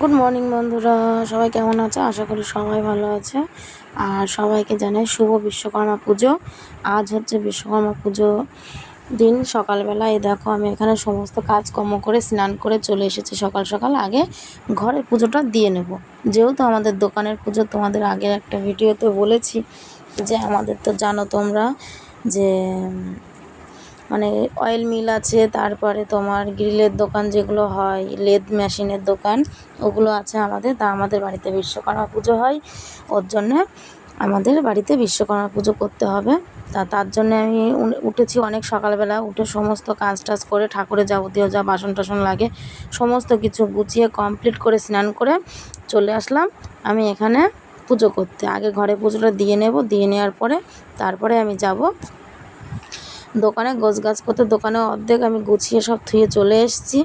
Good morning বন্ধুরা। সবাই কেমন আছে? আশা করি সবাই ভালো আছে। আর সবাইকে জানাই শুভ বিশ্বকর্মা পুজো। আজ হচ্ছে বিশ্বকর্মা পুজো দিন সকালবেলা। এই দেখো, আমি এখানে সমস্ত কাজকর্ম করে স্নান করে চলে এসেছি সকাল সকাল। আগে ঘরে পুজোটা দিয়ে নেব। যেহেতু আমাদের দোকানের পুজো তোমাদের আগের একটা ভিডিওতে বলেছি যে আমাদের তো জানো তোমরা যে মানে অয়েল মিল আছে, তারপরে তোমার গ্রিলের দোকান যেগুলো হয়, লেদ মেশিনের দোকান, ওগুলো আছে আমাদের। তা আমাদের বাড়িতে বিশ্বকর্মা পুজো হয়, ওর জন্যে আমাদের বাড়িতে বিশ্বকর্মা পুজো করতে হবে। তা তার জন্যে আমি উঠেছি অনেক সকালবেলা, উঠে সমস্ত কাজ টাজ করে ঠাকুরের যাবতীয় যা বাসন টাসন লাগে, সমস্ত কিছু গুছিয়ে কমপ্লিট করে স্নান করে চলে আসলাম। আমি এখানে পুজো করতে, আগে ঘরে পুজোটা দিয়ে নেব, দিয়ে নেওয়ার পরে তারপরে আমি যাব দোকানে গোছ গাছ করতে দোকানে অর্ধেক আমি গুছিয়ে সব থুয়ে চলে এসেছি।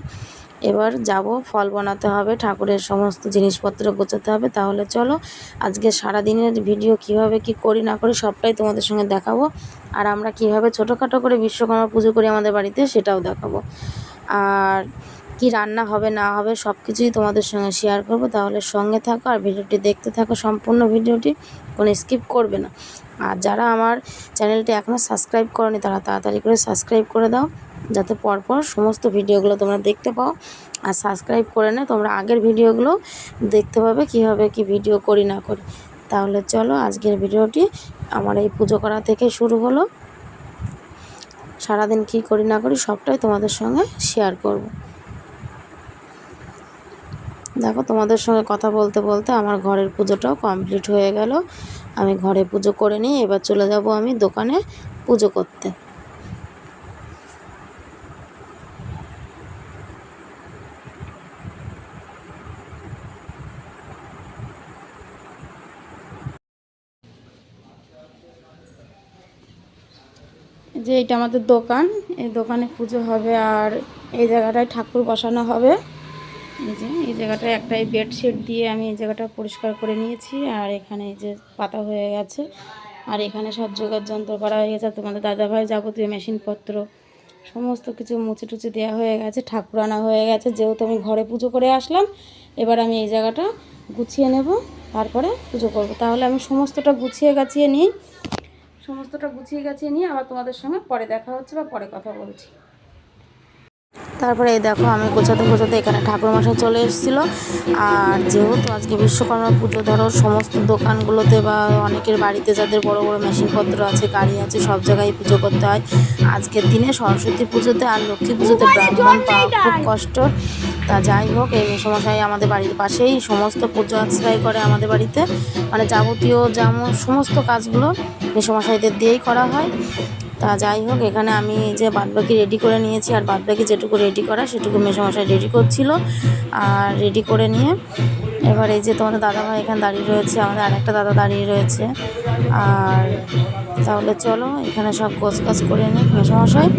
এবার যাব, ফল বানাতে হবে, ঠাকুরের সমস্ত জিনিসপত্র গোছাতে হবে। তাহলে চলো, আজকে সারা দিনের ভিডিও কীভাবে কি করি না করি সবটাই তোমাদের সঙ্গে দেখাবো। আর আমরা কীভাবে ছোটোখাটো করে বিশ্বকর্মা পুজো করি আমাদের বাড়িতে সেটাও দেখাবো। আর কি রান্না হবে, না হবে সব কিছুই তোমাদের সঙ্গে শেয়ার করব। তাহলে সঙ্গে থাকো আর ভিডিওটি দেখতে থাকো। সম্পূর্ণ ভিডিওটি কোনো স্কিপ করবে না। আর যারা আমার চ্যানেলটি এখনও সাবস্ক্রাইব করনি, তারা তাড়াতাড়ি করে সাবস্ক্রাইব করে দাও, যাতে পরপর সমস্ত ভিডিওগুলো তোমরা দেখতে পাও। আর সাবস্ক্রাইব করে নে তোমরা আগের ভিডিওগুলো দেখতে পাবে কীভাবে কি ভিডিও করি, না করি। তাহলে চলো আজকের ভিডিওটি আমার এই পুজো করা থেকে শুরু হলো। সারাদিন কী করি, না করি, সবটাই তোমাদের সঙ্গে শেয়ার করব। দেখো, তোমাদের সঙ্গে কথা বলতে বলতে আমার ঘরের পুজোটাও কমপ্লিট হয়ে গেল। আমি ঘরে পুজো করে নিয়ে এবার চলে যাব আমি দোকানে পুজো করতে। যে এটা আমাদের দোকান, এই দোকানে পুজো হবে আর এই জায়গাটায় ঠাকুর বসানো হবে। এই যে, এই জায়গাটায় একটাই বেডশিট দিয়ে আমি এই জায়গাটা পরিষ্কার করে নিয়েছি। আর এখানে এই যে পাতা হয়ে গেছে। আর এখানে সব যোগার যন্ত্র করা হয়ে গেছে। তোমাদের দাদাভাই যাবতীয় মেশিনপত্র, সমস্ত কিছু মুছে টুচে দেওয়া হয়ে গেছে। ঠাকুর আনা হয়ে গেছে। যেহেতু আমি ঘরে পুজো করে আসলাম, এবার আমি এই জায়গাটা গুছিয়ে নেব। তারপরে পুজো করব। তাহলে আমি সমস্তটা গুছিয়ে গাছিয়ে নিই। সমস্তটা গুছিয়ে গাছিয়ে নিয়ে আবার তোমাদের সঙ্গে পরে দেখা হচ্ছে বা পরে কথা বলছি। তারপরে এই দেখো আমি গোছাতে গোছাতে এখানে ঠাকুর ঠাকুরমশাই চলে এসেছিল। আর যেহেতু আজকে বিশ্বকর্মা পুজো ধরো সমস্ত দোকানগুলোতে বা অনেকের বাড়িতে যাদের বড় বড় মেশিনপত্র আছে গাড়ি আছে সব জায়গায় পুজো করতে হয়। আজকের দিনে সরস্বতী পুজোতে আর লক্ষ্মী পুজোতে ব্রাহ্মণ পাওয়া খুব কষ্ট। তা যাই হোক এই মেসমশাই আমাদের বাড়ির পাশেই সমস্ত পুজো আশ্রয় করে আমাদের বাড়িতে। মানে যাবতীয় যেমন সমস্ত কাজগুলো মেসমশাইদের দিয়েই করা হয়। তা যাই হোক, এখানে আমি যে বাদবাকি রেডি করে নিয়েছি, আর বাদবাকি যেটুকু রেডি করা সেটুকু মেসমশাই রেডি করছিল। আর রেডি করে নিয়ে এবার এই যে তোমাদের দাদাভাই এখানে দাঁড়িয়ে রয়েছে, আমাদের আরেকটা দাদা দাঁড়িয়ে রয়েছে। আর তাহলে চলো, এখানে সব গোছ গাছ করে নিই মেসমশাই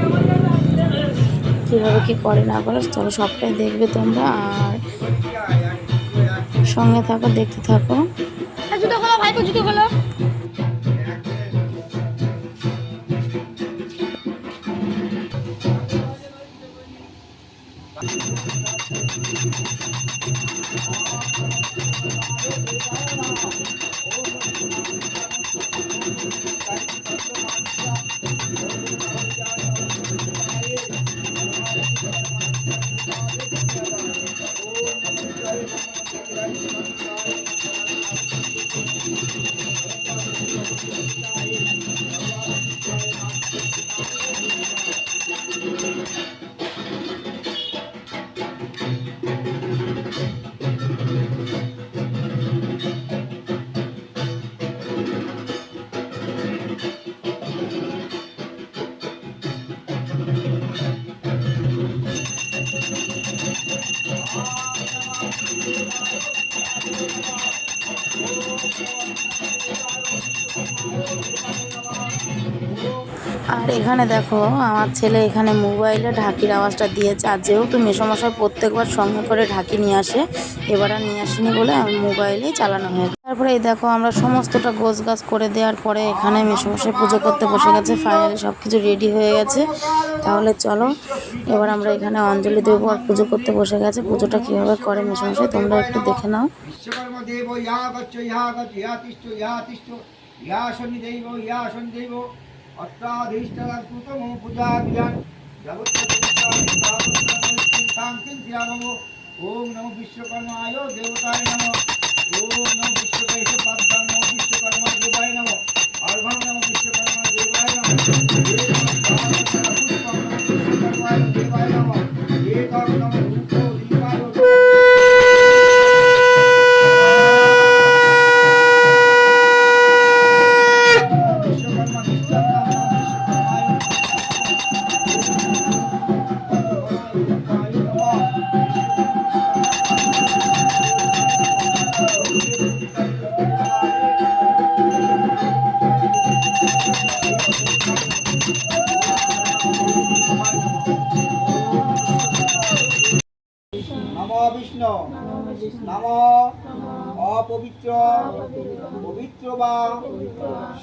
কীভাবে কী করে না করে, চলো সবটাই দেখবে তোমরা। আর সঙ্গে থাকো, দেখতে থাকো। জুতো এখানে দেখো, আমার ছেলে এখানে মোবাইলে ঢাকির আওয়াজটা দিয়েছে। আর যেহেতু মেসমশাই প্রত্যেকবার সঙ্গে করে ঢাকি নিয়ে আসে, এবার আর নিয়ে আসেনি বলে আমি মোবাইলেই চালানো হয়েছে তারপরে এই দেখো, আমরা সমস্তটা গোছ গাছ করে দেওয়ার পরে এখানে মেশামশাই পুজো করতে বসে গেছে ফাইনালি সব কিছু রেডি হয়ে গেছে। তাহলে চলো, এবার আমরা এখানে অঞ্জলি দেবো আর পুজো করতে বসে গেছে। পুজোটা কীভাবে করে মেশামশাই তোমরা একটু দেখে নাও। ইয়া শনি দেব ইয়া শনি দেব অষ্টাধীষ্টাকুতম পূজা বিধান ওম নমো বিশ্বকর্মায় দেবতায় নম ওম নমো বিশ্বকর্ম পাদ্যাম নমো বিশ্বকর্মা দেবায় নম অর্ঘম নমো বিশ্বকর্মা দেবায় নম পুষ্পম নমো বিশ্বকর্মায় দেবায় নম এতম নমো নম অপবিত্র পবিত্র বা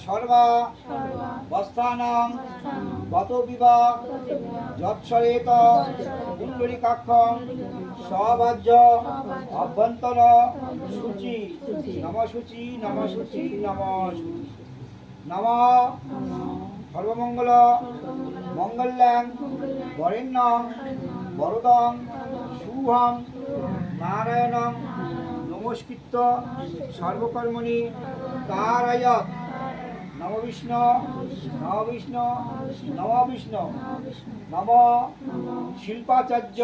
সর্বা বস্থানাং গত বিবাহ যৎসরেত কুণ্ডলিকাক্ষ সবাজ্য অভ্যন্তর সূচি নম সূচি নম সূচি নম সর্বমঙ্গল মঙ্গল্যাং বরেণ্যং বরদং শুভং নারায়ণং নমস্কৃত সর্বকর্মণি কারায়ত নম নববিষ্ণু নম বিষ্ণু নম বিষ্ণু নম শিল্পাচার্য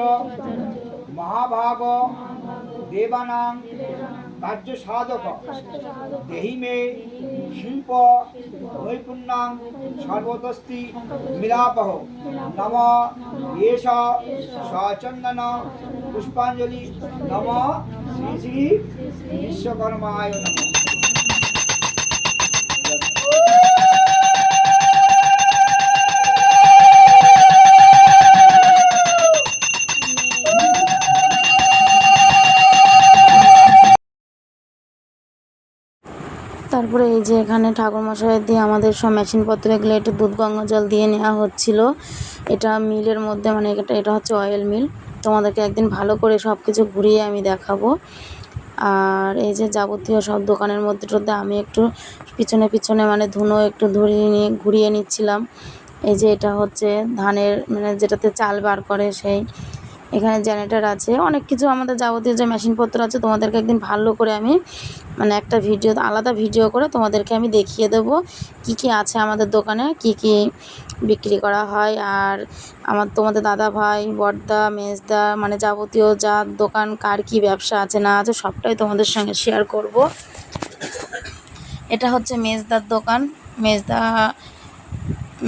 মহাভাগ দেবানাং কার্য সাধক। দেহি মে শিল্প নৈপুণ্যাং সর্বতস্তি মিলাপহ। নম এষ সচন্দন পুষ্পাঞ্জলি। নম শ্রী শ্রী বিশ্বকর্মায় নম। তারপরে এই যে এখানে ঠাকুরমশাই দিয়ে আমাদের সব মেশিনপত্র, এগুলো একটু দুধ গঙ্গা জল দিয়ে নেওয়া হচ্ছিল। এটা মিলের মধ্যে মানে এটা এটা হচ্ছে অয়েল মিল তোমাদেরকে একদিন ভালো করে সব কিছু ঘুরিয়ে আমি দেখাবো। আর এই যে যাবতীয় সব দোকানের মধ্যে টধ্যে আমি একটু পিছনে পিছনে মানে ধুনো একটু ধরিয়ে নিয়ে, ঘুরিয়ে নিচ্ছিলাম। এই যে এটা হচ্ছে ধানের মানে যেটাতে চাল বার করে সেই এখানে জেনারেটর আছে। অনেক কিছু আমাদের যাবতীয় যে মেশিনপত্র আছে, তোমাদেরকে একদিন ভালো করে আমি মানে একটা ভিডিও আলাদা ভিডিও করে তোমাদেরকে আমি দেখিয়ে দেবো কি কি আছে আমাদের দোকানে, কি কি বিক্রি করা হয়। আর আমার তোমাদের দাদা ভাই বড়দা মেজদা মানে যাবতীয় যা দোকান, কার কি ব্যবসা আছে না আছে, সবটাই তোমাদের সঙ্গে শেয়ার করব। এটা হচ্ছে মেজদার দোকান। মেজদা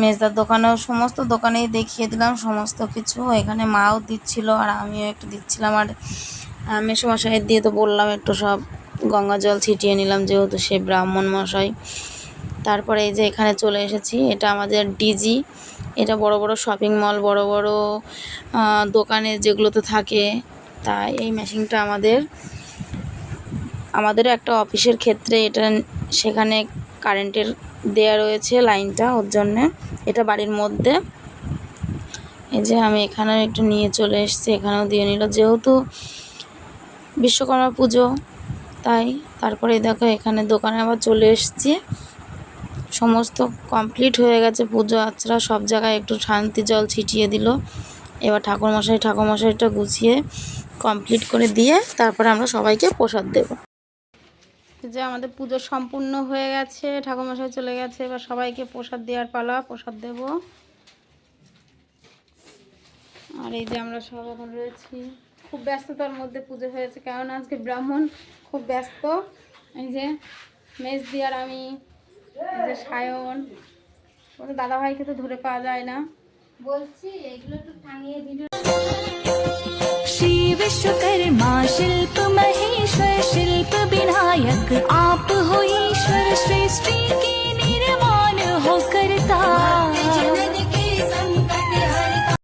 মেজদার দোকানেও সমস্ত দোকানেই দেখিয়ে দিলাম, সমস্ত কিছু। এখানে মাও দিচ্ছিল আর আমিও একটু দিচ্ছিলাম আর মেসোমশাইয়ের দিয়ে তো বললাম একটু সব গঙ্গা জল ছিটিয়ে নিলাম যেহেতু সে ব্রাহ্মণ মশাই। তারপরে এই যে এখানে চলে এসেছি, এটা আমাদের ডিজি, এটা বড় বড় শপিং মল, বড় বড় দোকানে যেগুলোতে থাকে। তা এই মেশিনটা আমাদের, আমাদেরও একটা অফিসের ক্ষেত্রে এটা সেখানে কারেন্টের দেয়া রয়েছে লাইনটা ওর জন্যে। এটা বাড়ির মধ্যে। এই যে আমি এখানেও একটু নিয়ে চলে এসেছি, এখানেও দিয়ে নিল। যেহেতু বিশ্বকর্মা পুজো, তাই তারপরে দেখো এখানে দোকানে আবার চলে এসেছি। সমস্ত কমপ্লিট হয়ে গেছে, পুজো আচরা সব জায়গায় একটু শান্তি জল ছিটিয়ে দিল। এবার ঠাকুরমশাই, ঠাকুরমশাইটা গুছিয়ে কমপ্লিট করে দিয়ে তারপরে আমরা সবাইকে প্রসাদ দেবো। যে আমাদের পুজো সম্পূর্ণ হয়ে গেছে, ঠাকুরমশাই চলে গেছে, এবার সবাইকে প্রসাদ দেওয়ার পালা, প্রসাদ দেব। আর এই যে আমরা সব এখন রয়েছি। খুব ব্যস্ততার মধ্যে পুজো হয়েছে, কেননা আজকে ব্রাহ্মণ খুব ব্যস্ত। এই যে মেজ দিয়ার আমি যে সায়ন দাদাভাইকে তো ধরে পাওয়া যায় না। বলছি এগুলো একটু টাঙিয়ে ভিডিও श्री विश्वकर्मा शिल्प महेश्वर शिल्प विनायक आप हो ईश्वर सृष्टि के निर्माण हो करता जनन के संकट हरता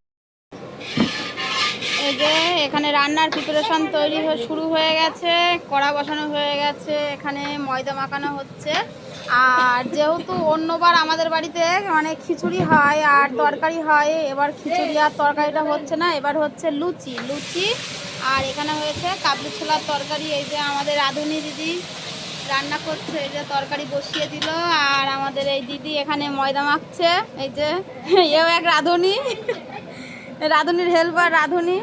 এই যে এখানে রান্নার প্রিপারেশন তৈরি হয়ে শুরু হয়ে গেছে কড়া বসানো হয়ে গেছে এখানে ময়দা মাখানো হচ্ছে আর যেহেতু অন্যবার আমাদের বাড়িতে মানে খিচুড়ি হয় আর তরকারি হয়, এবার খিচুড়ি আর তরকারিটা হচ্ছে না, এবার হচ্ছে লুচি। লুচি আর এখানে হয়েছে কাবলি ছোলার তরকারি, এই যে আমাদের রাঁধুনি দিদি রান্না করছে, এই যে তরকারি বসিয়ে দিল আর আমাদের এই দিদি এখানে ময়দা মাখছে, এই যে এও এক রাঁধুনি, রাঁধুনির হেল্পার রাঁধুনি।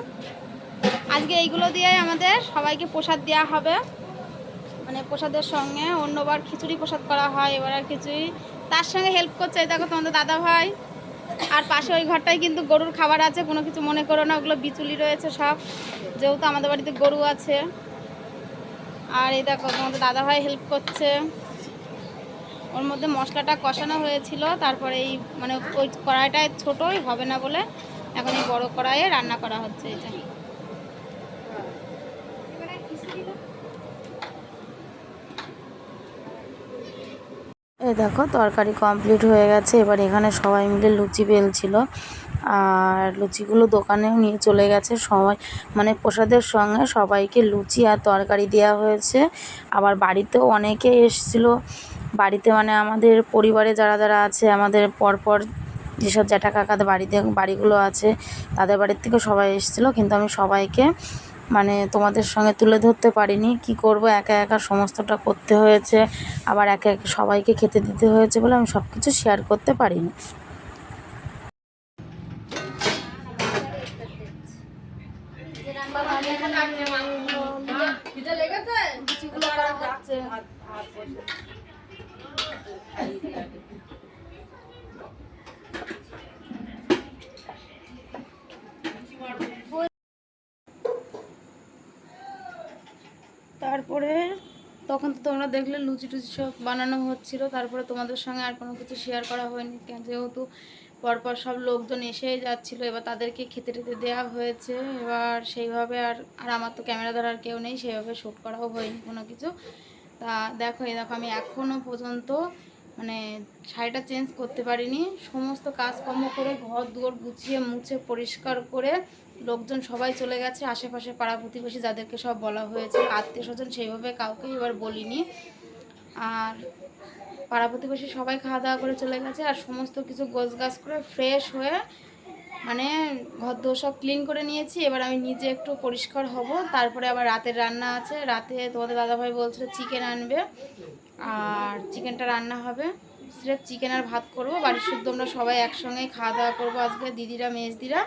আজকে এইগুলো দিয়ে আমাদের সবাইকে প্রসাদ দেওয়া হবে। মানে প্রসাদের সঙ্গে অন্যবার খিচুড়ি প্রসাদ করা হয়, এবার আর খিচুড়ি। তার সঙ্গে হেল্প করছে, এই দেখো তোমাদের দাদা ভাই। আর পাশে ওই ঘরটায় কিন্তু গরুর খাবার আছে, কোনো কিছু মনে করো না, ওগুলো বিচুলি রয়েছে সব। যেহেতু আমাদের বাড়িতে গরু আছে। আর এই দেখো তোমাদের দাদা ভাই হেল্প করছে। ওর মধ্যে মশলাটা কষানো হয়েছিল, তারপরে এই মানে ওই কড়াইটায় ছোটোই হবে না বলে এখন এই বড় কড়াইয়ে রান্না করা হচ্ছে এই এই দেখো, তরকারি কমপ্লিট হয়ে গেছে। এবার এখানে সবাই মিলে লুচি বেলছিল। আর লুচিগুলো দোকানেও নিয়ে চলে গেছে। সবাই মানে প্রসাদের সঙ্গে সবাইকে লুচি আর তরকারি দেওয়া হয়েছে। আবার বাড়িতেও অনেকে এসছিল। বাড়িতে মানে আমাদের পরিবারে যারা যারা আছে, আমাদের পরপর যেসব জ্যাঠা কাকাদের বাড়িতে, বাড়িগুলো আছে, তাদের বাড়ির থেকে সবাই এসেছিল। কিন্তু আমি সবাইকে মানে তোমাদের সঙ্গে তুলে ধরতে পারিনি। কি করব? একা একা সমস্তটা করতে হয়েছে। আবার একা একা সবাইকে খেতে দিতে হয়েছে বলে আমি সব কিছু শেয়ার করতে পারিনি লুচিগুলো করা হচ্ছে তারপরে তখন তো তোমরা দেখলে লুচি টুচি সব বানানো হচ্ছিল, তারপরে তোমাদের সঙ্গে আর কোনো কিছু শেয়ার করা হয়নি। যেহেতু পরপর সব লোকজন এসেই যাচ্ছিল, এবার তাদেরকে খেতে টেতে দেওয়া হয়েছে। এবার সেইভাবে আর আর আমার তো ক্যামেরা ধরার কেউ নেই, সেইভাবে শ্যুট করাও হয়নি কোনো কিছু। তা দেখো, এই দেখো, আমি এখনও পর্যন্ত মানে শাড়িটা চেঞ্জ করতে পারিনি। সমস্ত কাজকর্ম করে ঘর দুয়ার গুছিয়ে মুছে পরিষ্কার করে লোকজন সবাই চলে গেছে আশেপাশে পাড়া প্রতিবেশী যাদেরকে সব বলা হয়েছে, আত্মীয় স্বজন সেইভাবে কাউকে এবার বলিনি। আর পাড়া প্রতিবেশী সবাই খাওয়া দাওয়া করে চলে গেছে আর সমস্ত কিছু গোছ গাছ করে ফ্রেশ হয়ে মানে ঘর সব ক্লিন করে নিয়েছি। এবার আমি নিজে একটু পরিষ্কার হব, তারপরে আবার রাতের রান্না আছে। রাতে তোমাদের দাদাভাই বলছিল চিকেন আনবে, আর চিকেনটা রান্না হবে। স্রেফ চিকেন আর ভাত করব, বাড়ির শুদ্ধ আমরা সবাই একসঙ্গে খাওয়া দাওয়া করব আজকে, দিদিরা, মেজদিরা।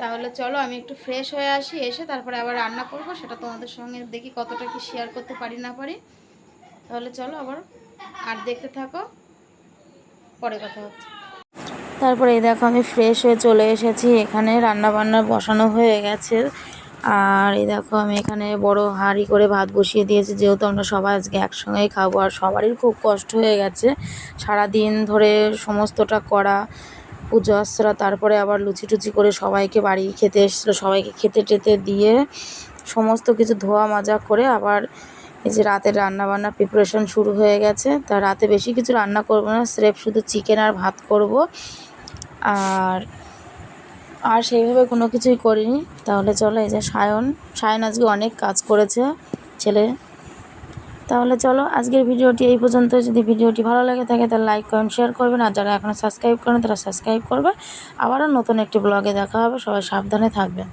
তাহলে চলো আমি একটু ফ্রেশ হয়ে আসি, এসে তারপরে আবার রান্না করব, সেটা তোমাদের সঙ্গে দেখি কতটা কি শেয়ার করতে পারি না পারি। তাহলে চলো আবার, আর দেখতে থাকো, পরে কথা হচ্ছে। তারপরে এই দেখো আমি ফ্রেশ হয়ে চলে এসেছি, এখানে রান্না বান্না বসানো হয়ে গেছে। আর এই দেখো আমি এখানে বড় হাঁড়ি করে ভাত বসিয়ে দিয়েছি, যেহেতু আমরা সবাই আজকে একসঙ্গেই খাব, আর সবারই খুব কষ্ট হয়ে গেছে। সারা দিন ধরে সমস্তটা করা পুজো আশ্রা, তারপরে আবার লুচি টুচি করে সবাইকে বাড়ি খেতে এসেছিল। সবাইকে খেতে টেতে দিয়ে সমস্ত কিছু ধোয়া মাজা করে আবার এই যে রাতের রান্না বান্না প্রিপারেশন শুরু হয়ে গেছে। তা রাতে বেশি কিছু রান্না করব না, স্রেফ শুধু চিকেন আর ভাত করব। আর আর সেইভাবে কোনো কিছুই করিনি। তাহলে চলো এই যে সায়ন সায়ন আজকে অনেক কাজ করেছে। ছেলে তাহলে চলো আজকের ভিডিওটি এই পর্যন্ত। যদি ভিডিওটি ভালো লাগে থাকে, তাহলে লাইক, কমেন্ট, শেয়ার করবেন। আর যারা এখনও সাবস্ক্রাইব করেন, তারা সাবস্ক্রাইব করবে। আবারও নতুন একটি ব্লগে দেখা হবে। সবাই সাবধানে থাকবেন।